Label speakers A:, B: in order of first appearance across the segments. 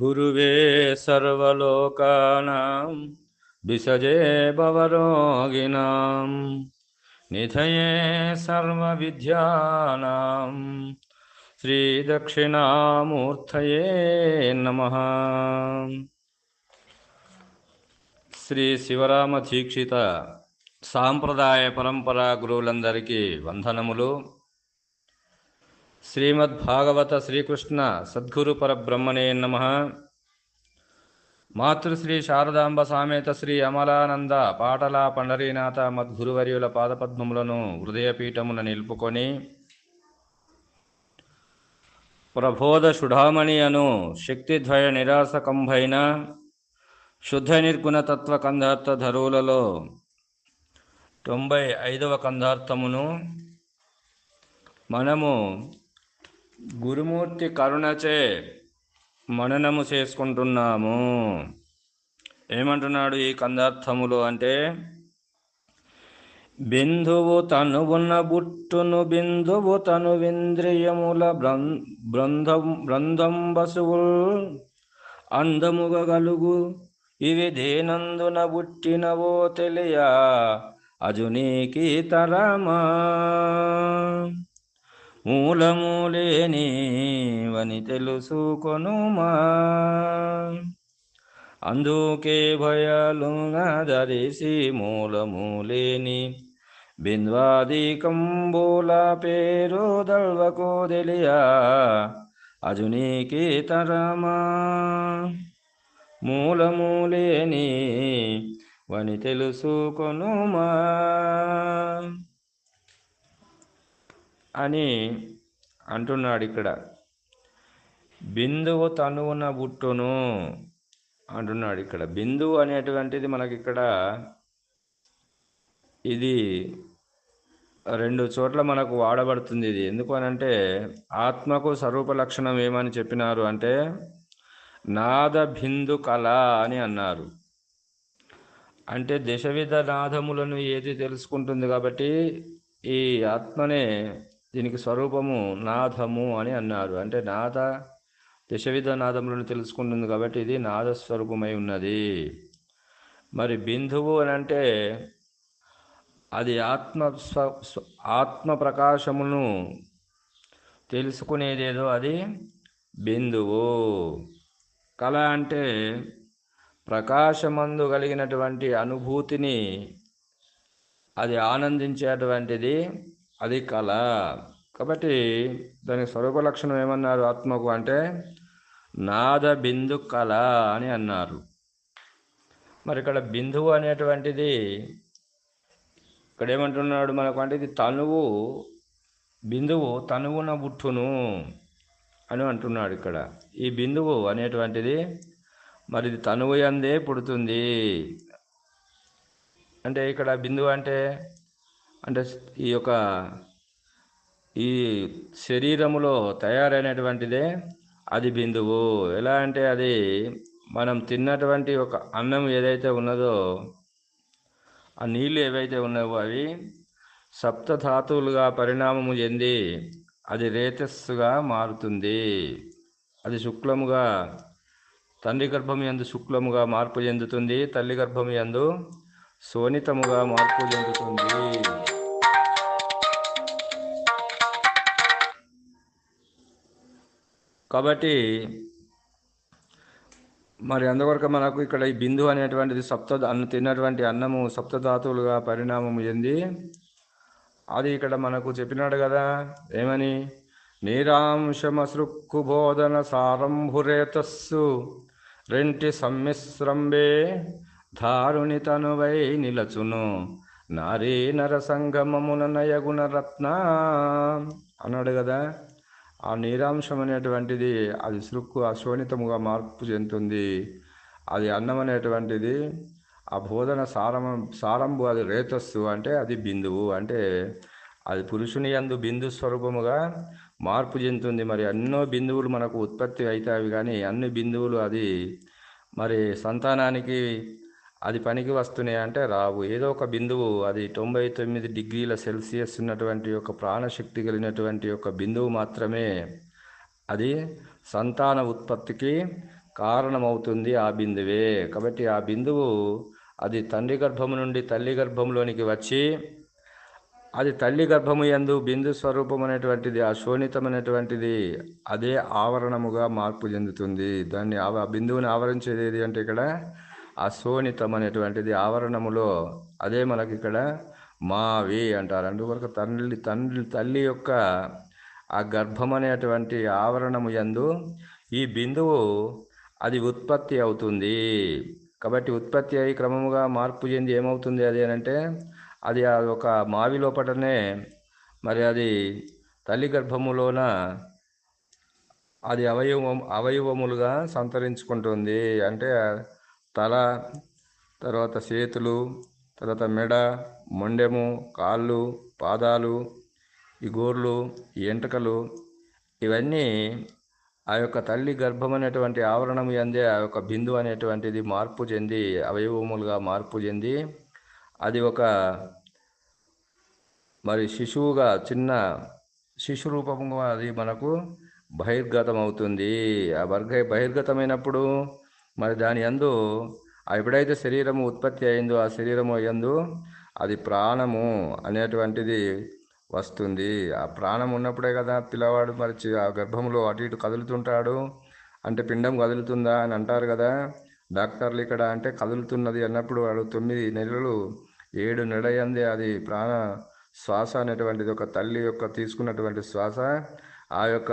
A: గురువే సర్వలోకానాం విషజే భవరోగినా నిధయే సర్వవిద్యానాం శ్రీదక్షిణామూర్తయే నమ. శ్రీ శివరామ దీక్షిత సాంప్రదాయ పరంపరా గురువులందరికీ వందనములు. శ్రీమద్భాగవత శ్రీకృష్ణ సద్గురు పరబ్రహ్మణే నమ. మాతృశ్రీ శారదాంబ సామేత శ్రీ అమలానంద పాటల పండరీనాథ మద్గురువర్యుల పాదపద్మములను హృదయపీఠమున నిలుపుకొని ప్రబోధ సుధామణి అను శక్తిద్వయ నిరాసకంభైన శుద్ధ నిర్గుణతత్వ కందార్థ ధరువులలో తొంభై ఐదవ కందార్థమును మనము గురుమూర్తి కరుణచే మననము చేసుకుంటున్నాము. ఏమంటున్నాడు ఈ కందార్థములు అంటే బిందువు తనువున బుట్టును బిందువు తను వింద్రియముల బృందం బృందం బసువుల్ అందముగ గలుగు. ఇవి దేనందున బుట్టినవో తెలియ? అజునీకి తరమా? మూలమూలేని వని తెలుసుకొనుమా. అందుకే భయాలున ధరిసి మూలమూలేని బింద్వాదికంబూల పేరు దల్వకు తెలియా. అజునీకి తరమా. మూలమూలేని వని తెలుసుకొనుమా. అని అంటున్నాడు ఇక్కడ. బిందువు తనువున బుట్టును అంటున్నాడు ఇక్కడ. బిందువు అనేటువంటిది మనకి ఇక్కడ ఇది రెండు చోట్ల మనకు వాడబడుతుంది ఇది. ఎందుకు అనంటే ఆత్మకు స్వరూప లక్షణం ఏమని చెప్పినారు అంటే నాద బిందు కళ అని అన్నారు. అంటే దశవిధ నాదములను ఏది తెలుసుకుంటుంది కాబట్టి ఈ ఆత్మనే దీనికి స్వరూపము నాథము అని అన్నారు. అంటే నాద దశవిధ నాదములను తెలుసుకుంటుంది కాబట్టి ఇది నాదస్వరూపమై ఉన్నది. మరి బిందువు అని అంటే అది ఆత్మ స్వ ఆత్మ ప్రకాశమును తెలుసుకునేదేదో అది బిందువు. కళ అంటే ప్రకాశమందు కలిగినటువంటి అనుభూతిని అది ఆనందించేటువంటిది అది కళ. కాబట్టి దానికి స్వరూప లక్షణం ఏమన్నారు ఆత్మకు అంటే నాద బిందు కళ అని అన్నారు. మరి ఇక్కడ బిందువు అనేటువంటిది ఇక్కడ ఏమంటున్నాడు మనకు అంటే ఇది తనువు బిందువు తనువున బుట్టును అని అంటున్నాడు ఇక్కడ. ఈ బిందువు అనేటువంటిది మరి ఇది తనువు అందే పుడుతుంది. అంటే ఇక్కడ బిందువు అంటే అంటే ఈ యొక్క ఈ శరీరములో తయారైనటువంటిదే అది బిందువు. ఎలా అంటే అది మనం తిన్నటువంటి ఒక అన్నం ఏదైతే ఉన్నదో ఆ నీళ్ళు ఏవైతే ఉన్నావో అవి సప్తధాతువులుగా పరిణామము చెంది అది రేతస్సుగా మారుతుంది. అది శుక్లముగా తండ్రి గర్భం ఎందు శుక్లముగా మార్పు చెందుతుంది తల్లి గర్భం ఎందు శోణితముగా మార్పు చెందుతుంది. కాబట్టి మరి అందువరకు మనకు ఇక్కడ ఈ బిందు అనేటువంటిది సప్త అన్న తిన్నటువంటి అన్నము సప్తధాతువులుగా పరిణామము చెంది అది ఇక్కడ మనకు చెప్పినాడు కదా ఏమని? నీరాంశమసృక్కు బోధన సారంభురేతస్సు రెంటి సమ్మిశ్రంబే ధారుని తనువై నిలచును. నారీ నర సంగమమున నయగుణ రత్న అన్నాడు కదా. ఆ నీరాంశం అనేటువంటిది అది సురుక్కు అశోణితముగా మార్పు చెందుతుంది. అది అన్నం అనేటువంటిది ఆ బోధన సారం సారంభు అది రేతస్సు అంటే అది బిందువు అంటే అది పురుషుని అందు బిందు స్వరూపముగా మార్పు చెందుతుంది. మరి ఎన్నో బిందువులు మనకు ఉత్పత్తి అవుతాయి కానీ అన్ని బిందువులు అది మరి సంతానానికి అది పనికి వస్తున్నాయి అంటే రావు. ఏదో ఒక బిందువు అది తొంభై తొమ్మిది డిగ్రీల సెల్సియస్ ఉన్నటువంటి ఒక ప్రాణశక్తి కలిగినటువంటి ఒక బిందువు మాత్రమే అది సంతాన ఉత్పత్తికి కారణమవుతుంది ఆ బిందువే. కాబట్టి ఆ బిందువు అది తండ్రి గర్భము నుండి తల్లి గర్భంలోనికి వచ్చి అది తల్లి గర్భము యందు బిందు స్వరూపం అనేటువంటిది ఆ శోణితమైనటువంటిది అదే ఆవరణముగా మార్పు చెందుతుంది. దాన్ని ఆ బిందువుని ఆవరించేది ఏది అంటే ఇక్కడ ఆ శోణితం అనేటువంటిది ఆవరణములో అదే మనకి ఇక్కడ మావి అంటారు. అందువరకు తండ్రి తండ్రి తల్లి యొక్క ఆ గర్భం అనేటువంటి ఆవరణము యందు ఈ బిందువు అది ఉత్పత్తి అవుతుంది. కాబట్టి ఉత్పత్తి అయి క్రమముగా మార్పు చెంది ఏమవుతుంది అది అంటే అది ఒక మావి లోపటనే మరి అది తల్లి గర్భములోన అది అవయవం అవయవములుగా సంతరించుకుంటుంది. అంటే తల తర్వాత చేతులు తర్వాత మెడ మొండెము కాళ్ళు పాదాలు ఈ గోర్లు ఈ ఎంటకలు ఇవన్నీ ఆ యొక్క తల్లి గర్భం అనేటువంటి ఆవరణం ఎందే ఆ యొక్క బిందు అనేటువంటిది మార్పు చెంది అవయవములుగా మార్పు చెంది అది ఒక మరి శిశువుగా చిన్న శిశు రూపంగా అది మనకు బహిర్గతం అవుతుంది ఆ వర్గ బహిర్గతమైనప్పుడు మరి దాని యందు ఆ ఎప్పుడైతే శరీరము ఉత్పత్తి అయిందో ఆ శరీరము యందు అది ప్రాణము అనేటువంటిది వస్తుంది. ఆ ప్రాణం ఉన్నప్పుడే కదా పిల్లవాడు మరి చి- ఆ గర్భంలో అటు ఇటు కదులుతుంటాడు. అంటే పిండం కదులుతుందా అని అంటారు కదా. డాక్టర్లు ఇక్కడ అంటే కదులుతున్నది అన్నప్పుడు వాడు తొమ్మిది నెలలు ఏడు నెలయందే అది ప్రాణ శ్వాస అనేటువంటిది ఒక తల్లి యొక్క తీసుకున్నటువంటి శ్వాస ఆ యొక్క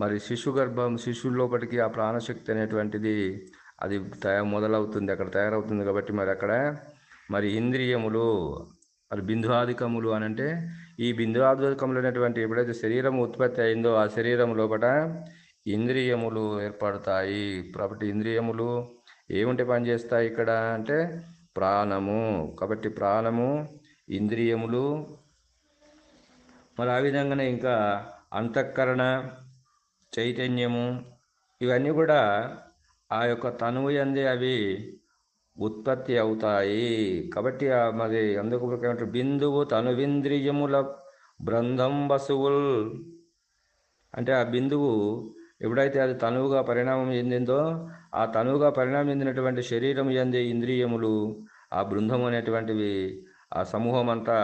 A: మరి శిశు గర్భం శిశువు లోపలికి ఆ ప్రాణశక్తి అనేటువంటిది అది తయారు మొదలవుతుంది అక్కడ తయారవుతుంది కాబట్టి మరి అక్కడ మరి ఇంద్రియములు మరి బిందువాధికములు అని అంటే ఈ బిందువాధికములు అనేటువంటి ఎప్పుడైతే శరీరం ఉత్పత్తి అయిందో ఆ శరీరం లోపల ఇంద్రియములు ఏర్పడతాయి. కాబట్టి ఇంద్రియములు ఏముంటే పనిచేస్తాయి ఇక్కడ అంటే ప్రాణము. కాబట్టి ప్రాణము ఇంద్రియములు. మరి ఆ విధంగానే ఇంకా అంతఃకరణ చైతన్యము ఇవన్నీ కూడా ఆ యొక్క తనువు అందే అవి ఉత్పత్తి అవుతాయి. కాబట్టి మరి అందుకు బిందువు తనువింద్రియముల బృందం వసువుల్. అంటే ఆ బిందువు ఎప్పుడైతే అది తనువుగా పరిణామం చెందిందో ఆ తనువుగా పరిణామం చెందినటువంటి శరీరం ఎందే ఇంద్రియములు ఆ బృందం అనేటువంటివి ఆ సమూహం అంతా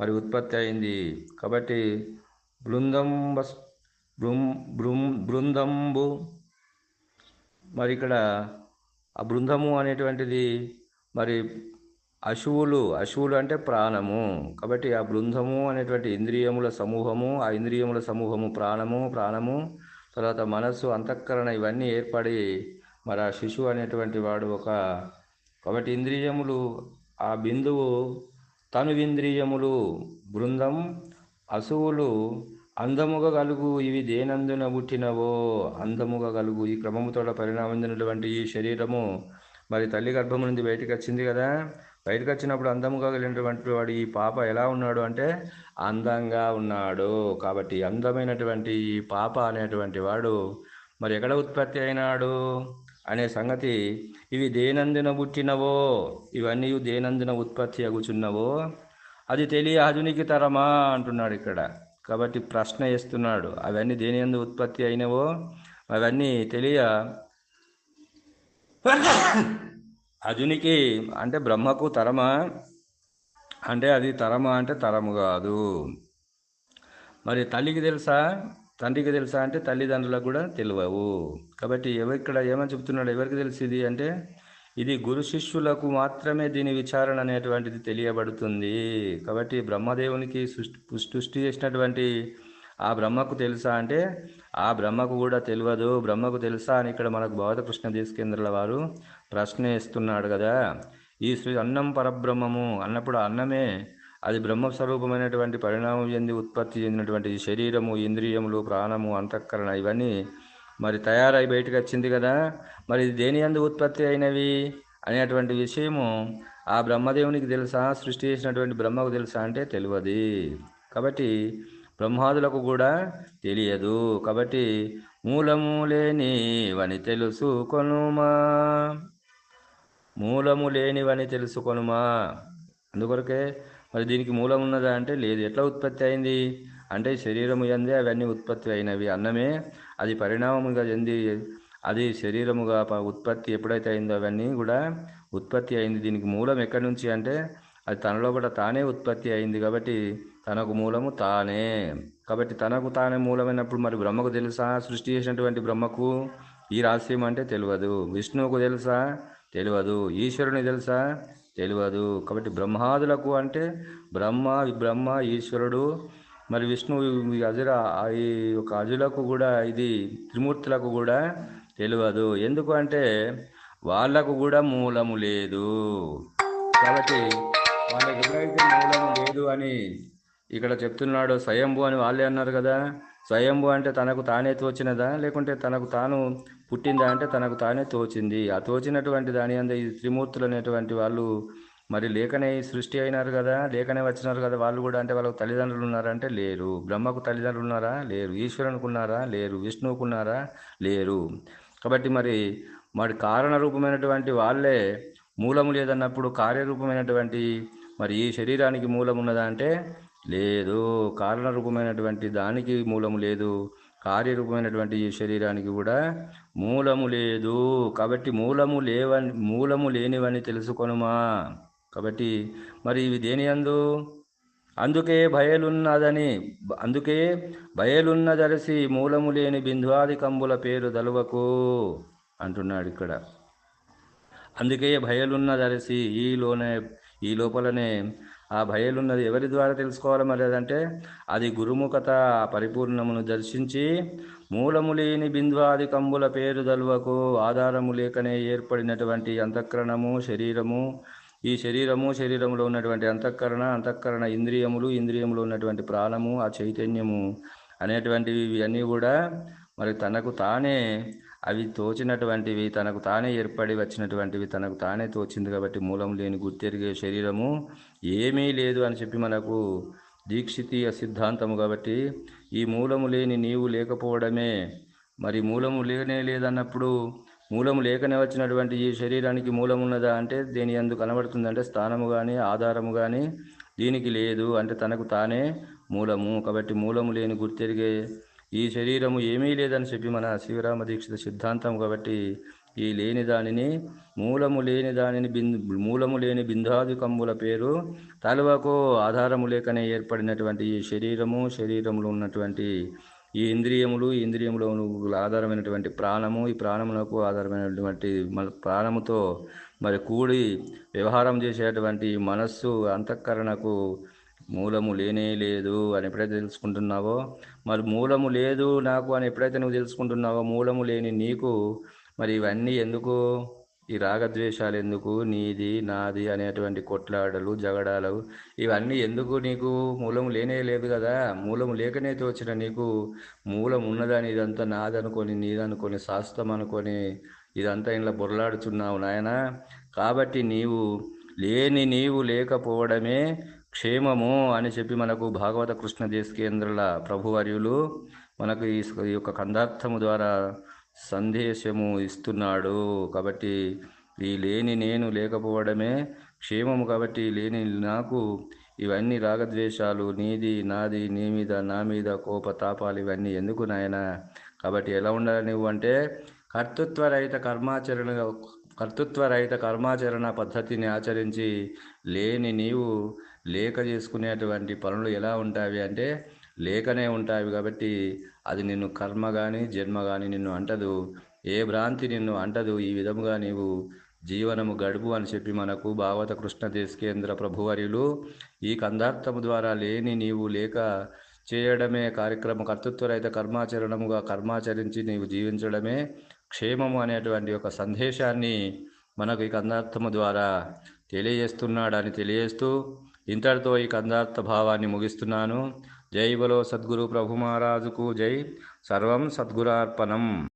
A: మరి ఉత్పత్తి అయింది. కాబట్టి బృందం బస్ బృం బృం బృందంబు. మరి ఇక్కడ ఆ బృందము అనేటువంటిది మరి అశువులు అశువులు అంటే ప్రాణము. కాబట్టి ఆ బృందము అనేటువంటి ఇంద్రియముల సమూహము ఆ ఇంద్రియముల సమూహము ప్రాణము ప్రాణము తర్వాత మనస్సు అంతఃకరణ ఇవన్నీ ఏర్పడి మరి ఆ శిశువు అనేటువంటి వాడు ఒక కాబట్టి ఇంద్రియములు ఆ బిందువు తనువింద్రియములు బృందం అశువులు అందముగా కలుగు ఇవి దేనందున పుట్టినవో అందముగా కలుగు ఈ క్రమముతో పరిణామం చెందినటువంటి ఈ శరీరము. మరి తల్లి గర్భం నుండి బయటకు వచ్చింది కదా. బయటకు వచ్చినప్పుడు అందముగా కలిగినటువంటి వాడు ఈ పాప ఎలా ఉన్నాడు అంటే అందంగా ఉన్నాడు. కాబట్టి అందమైనటువంటి ఈ పాప అనేటువంటి వాడు మరి ఎక్కడ ఉత్పత్తి అయినాడు అనే సంగతి ఇవి దేనందిన పుట్టినవో ఇవన్నీ దేనందున ఉత్పత్తి అగుచున్నవో అది తెలియ హజునికి తరమా అంటున్నాడు ఇక్కడ. కాబట్టి ప్రశ్న వేస్తున్నాడు. అవన్నీ దేని ఎందు ఉత్పత్తి అయినవో అవన్నీ తెలియ అజునికి అంటే బ్రహ్మకు తరమా? అంటే అది తరమా అంటే తరము కాదు. మరి తల్లికి తెలుసా? తండ్రికి తెలుసా? అంటే తల్లిదండ్రులకు కూడా తెలియవు. కాబట్టి ఎవరు ఇక్కడ ఏమని చెప్తున్నాడు? ఎవరికి తెలిసింది అంటే ఇది గురు శిష్యులకు మాత్రమే దీని విచారణ అనేటువంటిది తెలియబడుతుంది. కాబట్టి బ్రహ్మదేవునికి సృష్టి సృష్టి చేసినటువంటి ఆ బ్రహ్మకు తెలుసా అంటే ఆ బ్రహ్మకు కూడా తెలియదు. బ్రహ్మకు తెలుసా అని ఇక్కడ మనకు భగవతకృష్ణ కృష్ణ దేశకేంద్రుల వారు ప్రశ్న ఇస్తున్నాడు కదా. ఈ శ్రీ అన్నం పరబ్రహ్మము అన్నప్పుడు అన్నమే అది బ్రహ్మస్వరూపమైనటువంటి పరిణామం చెంది ఉత్పత్తి చెందినటువంటి శరీరము ఇంద్రియములు ప్రాణము అంతఃకరణ ఇవన్నీ మరి తయారై బయటకు వచ్చింది కదా. మరి దేని అందు ఉత్పత్తి అయినవి? అనేటువంటి విషయము ఆ బ్రహ్మదేవునికి తెలుసా? సృష్టి చేసినటువంటి బ్రహ్మకు తెలుసా అంటే తెలియదు. కాబట్టి బ్రహ్మాదులకు కూడా తెలియదు. కాబట్టి మూలము లేనివని తెలుసుకొనుమా? మూలము లేనివని తెలుసుకొనుమా? అందుకొరకే మరి దీనికి మూలం ఉన్నదా అంటే లేదు. ఎట్లా ఉత్పత్తి అయింది? అంటే శరీరము ఎందే అవన్నీ ఉత్పత్తి అయినవి. అన్నమే అది పరిణామముగా చెంది అది శరీరముగా ప- ఉత్పత్తి ఎప్పుడైతే అయిందో అవన్నీ కూడా ఉత్పత్తి అయింది. దీనికి మూలం ఎక్కడి నుంచి అంటే అది తనలో కూడా తానే ఉత్పత్తి అయింది కాబట్టి తనకు మూలము తానే. కాబట్టి తనకు తానే మూలమైనప్పుడు మరి బ్రహ్మకు తెలుసా? సృష్టి చేసినటువంటి బ్రహ్మకు ఈ రహస్యం అంటే తెలియదు. విష్ణువుకు తెలుసా? తెలియదు. ఈశ్వరుని తెలుసా? తెలియదు. కాబట్టి బ్రహ్మాదులకు అంటే బ్రహ్మ బ్రహ్మ ఈశ్వరుడు మరి విష్ణువు ఈ అజుర ఈ యొక్క అజులకు కూడా ఇది త్రిమూర్తులకు కూడా తెలియదు. ఎందుకు అంటే వాళ్ళకు కూడా మూలము లేదు. కాబట్టి వాళ్ళకి ఎప్పుడైతే మూలము లేదు అని ఇక్కడ చెప్తున్నాడు స్వయంభు అని వాళ్ళే అన్నారు కదా. స్వయంభు అంటే తనకు తానే తోచినదా? లేకుంటే తనకు తాను పుట్టిందా అంటే తనకు తానే తోచింది. ఆ తోచినటువంటి దాని అంద ఈ త్రిమూర్తులు అనేటువంటి వాళ్ళు మరి లేకనే సృష్టి అయినారు కదా లేకనే వచ్చినారు కదా వాళ్ళు కూడా అంటే వాళ్ళకు తల్లిదండ్రులు ఉన్నారా అంటే లేరు. బ్రహ్మకు తల్లిదండ్రులు ఉన్నారా? లేరు. ఈశ్వరునికి ఉన్నారా? లేరు. విష్ణువుకు ఉన్నారా? లేరు. కాబట్టి మరి మరి కారణ రూపమైనటువంటి వాళ్ళే మూలము లేదన్నప్పుడు కార్యరూపమైనటువంటి మరి ఈ శరీరానికి మూలం ఉన్నదా అంటే లేదు. కారణ రూపమైనటువంటి దానికి మూలము లేదు. కార్యరూపమైనటువంటి ఈ శరీరానికి కూడా మూలము లేదు. కాబట్టి మూలము లేవని మూలము లేనివని తెలుసుకొనుమా? కాబట్టి మరి ఇవి దేని అందు? అందుకే భయలున్నదని అందుకే బయలున్నదరసి మూలము లేని బిందువాది కంబుల పేరు దలువకు అంటున్నాడు ఇక్కడ. అందుకే భయలున్నదరసి ఈలోనే ఈ లోపలనే ఆ భయలున్నది ఎవరి ద్వారా తెలుసుకోవాలి మరి అదంటే? అది గురుముఖత పరిపూర్ణమును దర్శించి మూలము లేని బిందువాది కంబుల పేరు దలువకు ఆధారము లేకనే ఏర్పడినటువంటి అంతఃకరణము శరీరము ఈ శరీరము శరీరంలో ఉన్నటువంటి అంతఃకరణ అంతఃకరణ ఇంద్రియములు ఇంద్రియంలో ఉన్నటువంటి ప్రాణము ఆ చైతన్యము అనేటువంటివి ఇవన్నీ కూడా మరి తనకు తానే అవి తోచినటువంటివి తనకు తానే ఏర్పడి వచ్చినటువంటివి తనకు తానే తోచింది కాబట్టి మూలం లేని గుర్తెరిగే శరీరము ఏమీ లేదు అని చెప్పి మనకు దీక్షితీయ సిద్ధాంతము కాబట్టి ఈ మూలము లేని నీవు లేకపోవడమే. మరి మూలము లేనే లేదన్నప్పుడు మూలము లేకనే వచ్చినటువంటి ఈ శరీరానికి మూలమున్నదా అంటే దీని ఎందుకు కనబడుతుంది అంటే స్థానము కానీ ఆధారము కానీ దీనికి లేదు. అంటే తనకు తానే మూలము. కాబట్టి మూలము లేని గుర్తెరిగే ఈ శరీరము ఏమీ లేదని చెప్పి మన శివరామ దీక్షిత సిద్ధాంతం కాబట్టి ఈ లేని దానిని మూలము లేని దానిని బిందు మూలము లేని బిందాది కమ్ముల పేరు తలువకు ఆధారము లేకనే ఏర్పడినటువంటి ఈ శరీరము శరీరంలో ఉన్నటువంటి ఈ ఇంద్రియములు ఈ ఇంద్రియములో ఆధారమైనటువంటి ప్రాణము ఈ ప్రాణములకు ఆధారమైనటువంటి మన ప్రాణముతో మరి కూడి వ్యవహారం చేసేటువంటి మనస్సు అంతఃకరణకు మూలము లేనే లేదు అని ఎప్పుడైతే తెలుసుకుంటున్నావో మరి మూలము లేదు నాకు అని ఎప్పుడైతే నువ్వు తెలుసుకుంటున్నావో మూలము లేని నీకు మరి ఇవన్నీ ఎందుకు? ఈ రాగద్వేషాలు ఎందుకు నీది నాది అనేటువంటి కొట్లాడలు జగడాలు ఇవన్నీ ఎందుకు నీకు మూలము లేనే లేదు కదా? మూలము లేకనే తోచిన నీకు మూలం ఉన్నదని ఇదంతా నాదనుకొని నీదనుకొని శాస్త్రం అనుకొని ఇదంతా ఇలా బొరలాడుచున్నావు నాయన. కాబట్టి నీవు లేని నీవు లేకపోవడమే క్షేమము అని చెప్పి మనకు భాగవత కృష్ణ దేశకేంద్రుల ప్రభువర్యులు మనకు ఈ ఈ యొక్క కందార్థము ద్వారా సందేశము ఇస్తున్నాడు కాబట్టి ఈ లేని నేను లేకపోవడమే క్షేమము కాబట్టి లేని నాకు ఇవన్నీ రాగద్వేషాలు నీది నాది నీ మీద నా మీద కోప తాపాలు ఇవన్నీ ఎందుకు నాయన? కాబట్టి ఎలా ఉండాలి నువ్వు అంటే కర్తృత్వరహిత కర్మాచరణ కర్తృత్వరహిత కర్మాచరణ పద్ధతిని ఆచరించి లేని నీవు లేక చేసుకునేటువంటి పనులు ఎలా ఉంటావి అంటే లేకనే ఉంటాయి కాబట్టి అది నిన్ను కర్మ కానీ జన్మ కానీ నిన్ను అంటదు. ఏ భ్రాంతి నిన్ను అంటదు. ఈ విధముగా నీవు జీవనము గడుపు అని చెప్పి మనకు భాగవత కృష్ణ దేశకేంద్ర ప్రభువర్యులు ఈ కందార్థము ద్వారా లేని నీవు లేక చేయడమే కార్యక్రమ. కర్తృత్వరహిత కర్మాచరణముగా కర్మాచరించి నీవు జీవించడమే క్షేమము అనేటువంటి ఒక సందేశాన్ని మనకు ఈ కందార్థము ద్వారా తెలియజేస్తున్నాడని తెలియజేస్తూ ఇంతటితో ఈ కందార్థ భావాన్ని ముగిస్తున్నాను. జై బలో సద్గురు ప్రభు మహారాజుకు జై. సర్వం సద్గురార్పణం.